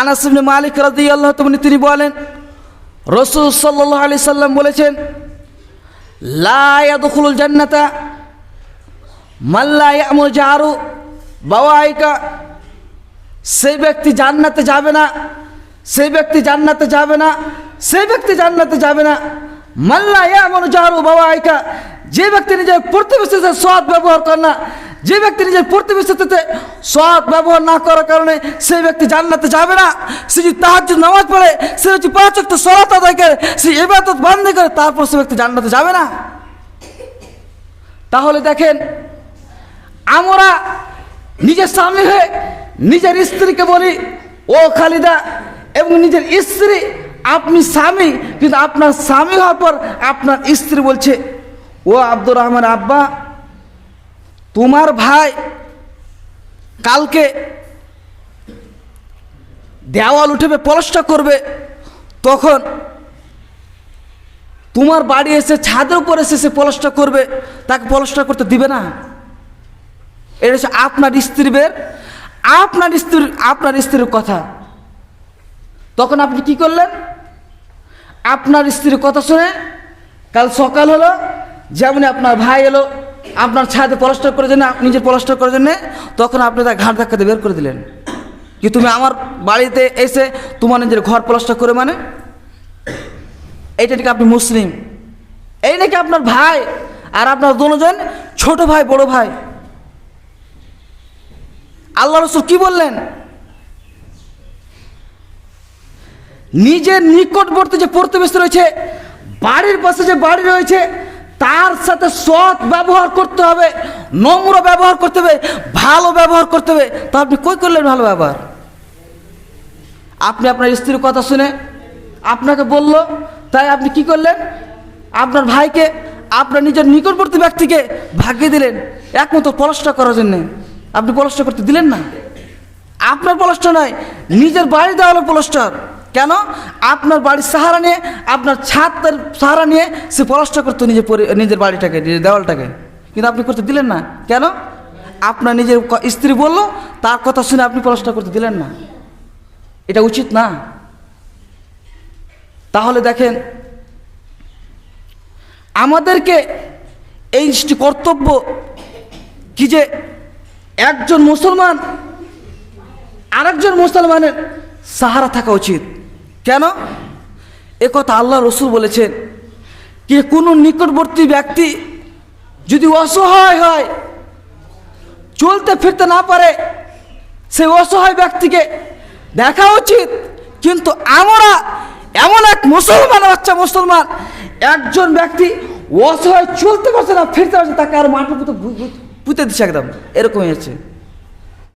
আনাস ইবনে মালিক আল্লাহ তাআলা তিনি বলেন, রসুল সাল্লাল্লাহু আলি সাল্লাম বলেছেন, লা ইয়াদখুলুল জান্নাতা মাল্লা ইয়ামুল জাহারু, বাওয়াইকা, সেই ব্যক্তি জান্নাতে যাবে না, সেই ব্যক্তি জান্নাতে যাবে না, সেই ব্যক্তি জান্নাতে যাবে না মাল্লা ইয়ামুল জাহারু, বাওয়াইকা, যে ব্যক্তি নিজের প্রতিবেশীতে সৎ ব্যবহার করে না যে ব্যক্তি নিজের প্রতিবেশীতে সৎ ব্যবহার না করার কারণে সেই ব্যক্তি জান্নাতে যাবে না, সে যদি তাহার যদি নামাজ পড়ে, সে যদি পাঁচ অক্ট সলাত আদায় করে, সে এবাদত বন্ধ করে, তারপর সে ব্যক্তি জান্নাতে যাবে না। তাহলে দেখেন, আমরা নিজের স্বামী হয়ে নিজের স্ত্রীকে বলি, ও খালিদা এবং নিজের স্ত্রী, আপনি স্বামী, কিন্তু আপনার স্বামী হওয়ার পর আপনার স্ত্রী বলছে, ও আব্দুর রহমান আব্বা তোমার ভাই কালকে দেওয়াল উঠবে পলসটা করবে, তখন তোমার বাড়ি এসে ছাদের উপর এসে সে পলসটা করবে, তাকে পলসটা করতে দিবে না। এটা হচ্ছে আপনার স্ত্রী বের, আপনার স্ত্রীর আপনার স্ত্রীর কথা। তখন আপনি কি করলেন? আপনার স্ত্রীর কথা শুনে কাল সকাল হলো, যেমন আপনার ভাই এলো আপনার ছাদে পলাস্টার করার জন্য, নিজের পলাস্টার করার জন্য, তখন আপনি তার ঘাট ধাক্কাতে বের করে দিলেন। কি তুমি আমার বাড়িতে এসে তোমার নিজের ঘর পলাস্টার করে মানে? এইটা নাকি আপনি মুসলিম? এই নাকি আপনার ভাই? আর আপনার দুজন ছোট ভাই, বড় ভাই? আল্লাহ রসুল কি বললেন? নিজের নিকটবর্তী যে প্রতিবেশী রয়েছে, বাড়ির পাশে যে বাড়ি রয়েছে তার সাথে সৎ ব্যবহার করতে হবে, নম্র ব্যবহার করতে হবে, ভালো ব্যবহার করতে হবে। তা আপনি কই করলেন ভালো ব্যবহার? আপনি আপনার স্ত্রীর কথা শুনে আপনাকে বলল, তাই আপনি কি করলেন? আপনার ভাইকে, আপনার নিজের নিকটবর্তী ব্যক্তিকে ভাগিয়ে দিলেন, একমাত্র পলসটা করার জন্যে। আপনি পলসটা করতে দিলেন না? আপনার পলসটা নয়, নিজের বাড়ি দেওয়ালের পলসটার কেন? আপনার বাড়ির সাহারা নিয়ে, আপনার ছাদের সাহারা নিয়ে সে পলসটা করতো নিজের নিজের বাড়িটাকে, নিজের দেওয়ালটাকে। কিন্তু আপনি করতে দিলেন না। কেন? আপনার নিজের স্ত্রী বলল, তার কথা শুনে আপনি পলসটা করতে দিলেন না। এটা উচিত না। তাহলে দেখেন, আমাদেরকে এই কর্তব্য কি যে একজন মুসলমান, আরেকজন মুসলমানের সাহারা থাকা উচিত। কেন? এ কথা আল্লাহ রসুল বলেছেন কি কোনো নিকটবর্তী ব্যক্তি যদি অসহায় হয়, চলতে ফিরতে না পারে সেই অসহায় ব্যক্তিকে দেখা উচিত। কিন্তু আমরা এমন এক মুসলমান, বাচ্চা মুসলমান, একজন ব্যক্তি অসহায় চলতে পারছে না, ফিরতে পারছে তাকে আর মাটির পুঁতে পুঁতে দিচ্ছে একদম। এরকমই হচ্ছে